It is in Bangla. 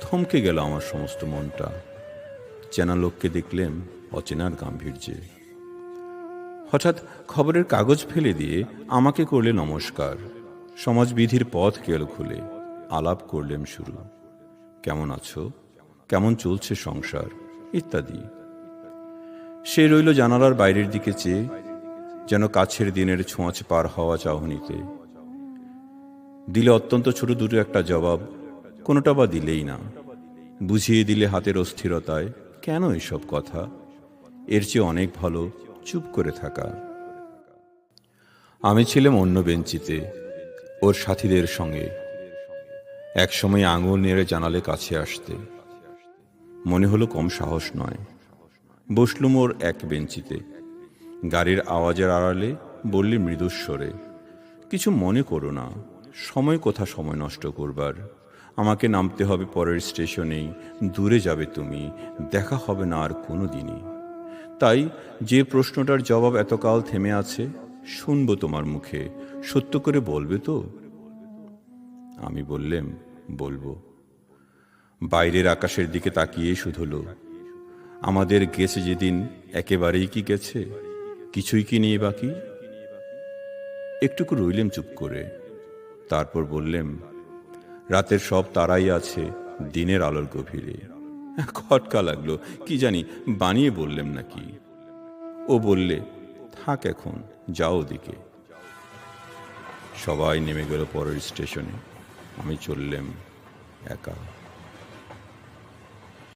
থমকে গেল আমার সমস্ত মনটা। চেনা লোককে দেখলেম অচেনার গাম্ভীর্যে। হঠাৎ খবরের কাগজ ফেলে দিয়ে আমাকে করলে নমস্কার। সমাজবিধির পথ গেল খুলে আলাপ করলেম শুরু। কেমন আছো? কেমন চলছে সংসার? ইত্যাদি। সে রইল জানালার বাইরের দিকে চেয়ে, যেন কাছের দিনের ছোঁয়াচে পার হওয়া চাহনিতে। দিলে অত্যন্ত ছোট দুটো একটা জবাব কোনোটা বা দিলেই না। বুঝিয়ে দিলে হাতের অস্থিরতায়, কেন এসব কথা? এর চেয়ে অনেক ভালো চুপ করে থাকা। আমি ছিলাম অন্য বেঞ্চিতে, ওর সাথীদের সঙ্গে। একসময় আঙুল নেড়ে জানালে কাছে আসতে। মনে হলো কম সাহস নয়। বসলুম ওর এক বেঞ্চিতে। গাড়ির আওয়াজের আড়ালে বললি মৃদুস্বরে, কিছু মনে করো না, সময় কোথা সময় নষ্ট করবার? আমাকে নামতে হবে পরের স্টেশনেই। দূরে যাবে তুমি। দেখা হবে না আর কোনো দিনই। তাই যে প্রশ্নটার জবাব এতকাল থেমে আছে, শুনব তোমার মুখে। সত্য করে বলবে তো? আমি বললেম, বলব। বাইরের আকাশের দিকে তাকিয়ে শুধুলো আমাদের গেছে যেদিন একেবারেই কি গেছে? কিছুই কি নেই বাকি? একটুকু রইলেম চুপ করে। তারপর বললেম রাতের সব তারাই আছে দিনের আলোর গভীরে। খটকা লাগল, কি জানি, বানিয়ে বললেম নাকি। ও বললে, থাক এখন, যাও দিকে সবাই নেমে গেল পরের স্টেশনে। আমি চললাম একা।